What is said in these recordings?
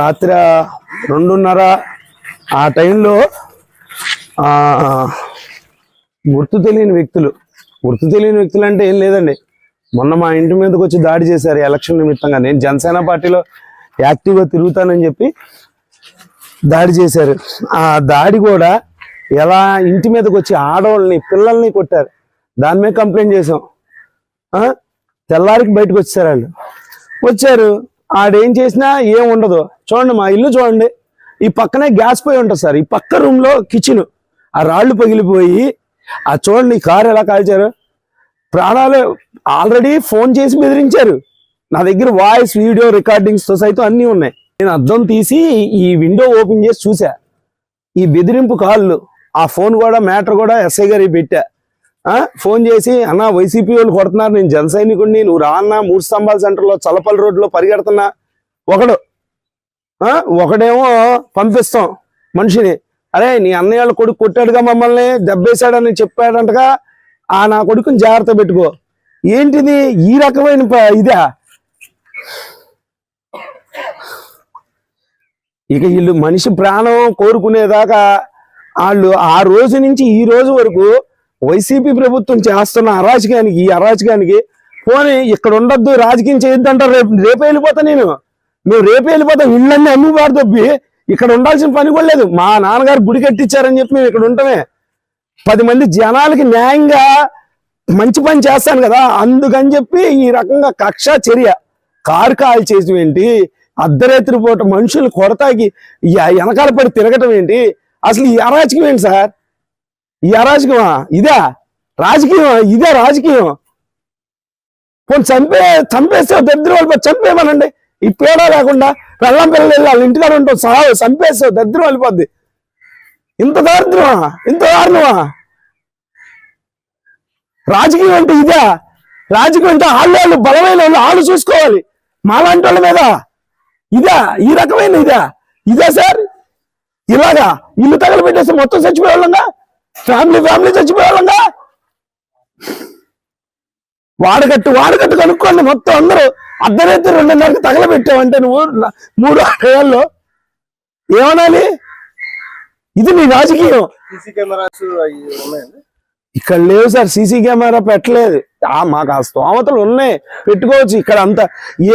రాత్రి రెండున్నర ఆ టైంలో గుర్తు తెలియని వ్యక్తులు గుర్తు తెలియని వ్యక్తులు అంటే ఏం లేదండి. మొన్న మా ఇంటి మీదకి వచ్చి దాడి చేశారు ఎలక్షన్ నిమిత్తంగా. నేను జనసేన పార్టీలో యాక్టివ్గా తిరుగుతానని చెప్పి దాడి చేశారు. ఆ దాడి కూడా ఎలా ఇంటి మీదకి వచ్చి ఆడవాళ్ళని పిల్లల్ని కొట్టారు. దాని మీద కంప్లైంట్ చేసాం తెల్లారికి బయటకు వచ్చారు వాళ్ళు. వచ్చారు. ఆడేం చేసినా ఏం ఉండదు. చూడండి మా ఇల్లు చూడండి. ఈ పక్కనే గ్యాస్ పోయి ఉంటుంది సార్. ఈ పక్క రూమ్లో కిచెన్ ఆ రాళ్ళు పగిలిపోయి ఆ చూడండి ఈ కారు ఎలా కాల్చారు. ప్రాణాలు ఆల్రెడీ ఫోన్ చేసి బెదిరించారు. నా దగ్గర వాయిస్ వీడియో రికార్డింగ్స్తో సైతం అన్నీ ఉన్నాయి. నేను అద్దం తీసి ఈ విండో ఓపెన్ చేసి చూసా. ఈ బెదిరింపు కాళ్ళు ఆ ఫోన్ కూడా మ్యాటర్ కూడా ఎస్ఐ గారికి పెట్టా. ఫోన్ చేసి అన్న వైసీపీ వాళ్ళు కొడుతున్నారు నేను జన సైనికుడిని నువ్వు రా అన్న మూడు స్తంభాల సెంటర్లో చలపల్లి రోడ్లో పరిగెడుతున్నా. ఒకడు ఒకడేమో పంపిస్తాం మనిషిని. అరే నీ అన్నయ్య వాళ్ళ కొడుకు కొట్టాడుగా మమ్మల్ని దెబ్బేశాడని చెప్పాడంటగా ఆ నా కొడుకుని జాగ్రత్త పెట్టుకో. ఏంటిది ఈ రకమైన ప- ఇదా? ఇక వీళ్ళు మనిషి ప్రాణం కోరుకునేదాకా వాళ్ళు ఆ రోజు నుంచి ఈ రోజు వరకు వైసీపీ ప్రభుత్వం చేస్తున్న అరాచకానికి ఈ అరాచకానికి పోనీ ఇక్కడ ఉండొద్దు రాజకీయం చేయొద్దంటారు రేపు రేపు వెళ్ళిపోతా నేను. మేము రేపు వెళ్ళిపోతాం ఇళ్ళన్నీ అమ్మి తప్పి ఇక్కడ ఉండాల్సిన పని కూడా లేదు. మా నాన్నగారు గుడి కట్టించారని చెప్పి మేము ఇక్కడ ఉంటామే పది మంది జనాలకి న్యాయంగా మంచి పని చేస్తాను కదా. అందుకని చెప్పి ఈ రకంగా కక్ష చర్య కారు కాల్ చేసి ఏంటి అర్ధరాత్రి పూట మనుషులు కొడతాకి వెనకాల పడి తిరగటం ఏంటి? అసలు ఈ అరాచకం ఏంటి సార్? ఈ అరాజకమా ఇదే? రాజకీయం ఇదే రాజకీయం? పోనీ చంపే చంపేస్తే దరిద్రం వెళ్ళిపోయి చంపేమనండి ఈ పేడ లేకుండా పెళ్ళం పిల్లలు వెళ్ళి వాళ్ళ ఇంటికాడ ఉంటాం సావు చంపేస్తే దరిద్రం వెళ్ళిపోద్ది ఇంత దారిద్రమా ఇంత దారుణమా? రాజకీయం అంటే ఇదే? రాజకీయం అంటే వాళ్ళు వాళ్ళు బలమైన వాళ్ళు వాళ్ళు చూసుకోవాలి. మాలాంటి వాళ్ళ మీద ఇదా? ఈ రకమైన ఇదా? ఇదే సార్? ఇలాగా? ఇల్లు తగలబెట్టేస్తే మొత్తం చచ్చిపోయే చచ్చిపోయేవాళ్ళంగా? Family family చచ్చిపోయేవాళ్ళంగా? వాడకట్టు వాడకట్టు కనుక్కోండి మొత్తం అందరూ. అర్ధరాత్రి రెండున్నరకు తగలబెట్టావంటే నువ్వు మూడు ఏళ్ళలో ఏమనాలి? ఇది నీ రాజకీయం. ఇక్కడ లేవు సార్ సీసీ కెమెరా పెట్టలేదు. ఆ మాకు ఆ స్తోమతలు ఉన్నాయి. పెట్టుకోవచ్చు ఇక్కడ అంత.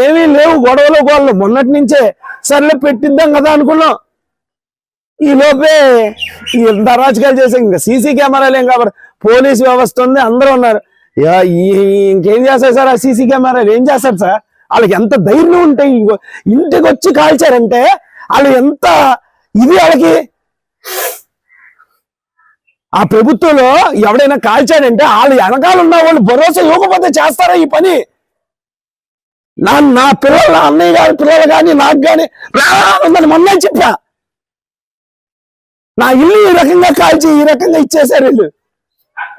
ఏమీ లేవు గొడవలు గోడలు. మొన్నటి నుంచే సర్లే పెట్టిద్దాం కదా అనుకున్నాం. ఈ లోపే ఈ ఇంత అరాచకాలు చేసే ఇంకా సీసీ కెమెరాలు ఏం కాబట్టి పోలీస్ వ్యవస్థ ఉంది అందరూ ఉన్నారు యా, ఈ- ఇంకేం చేస్తారు సార్ ఆ సీసీ కెమెరాలు ఏం చేస్తారు సార్ వాళ్ళకి ఎంత ధైర్యం ఉంటాయి ఇంటికి వచ్చి కాల్చారంటే వాళ్ళు ఎంత ఇది వాళ్ళకి ఆ ప్రభుత్వంలో ఎవడైనా కాల్చాడంటే వాళ్ళు వెనకాల ఉన్న వాళ్ళు భరోసా ఇవ్వకపోతే చేస్తారా ఈ పని నా నా పిల్లలు నా అన్నయ్య గారి పిల్లలు కానీ నాకు కానీ ఉందని మొన్న చెప్పా నా ఇల్లు ఈ రకంగా కాల్చి ఈ రకంగా ఇచ్చేసారు వీళ్ళు.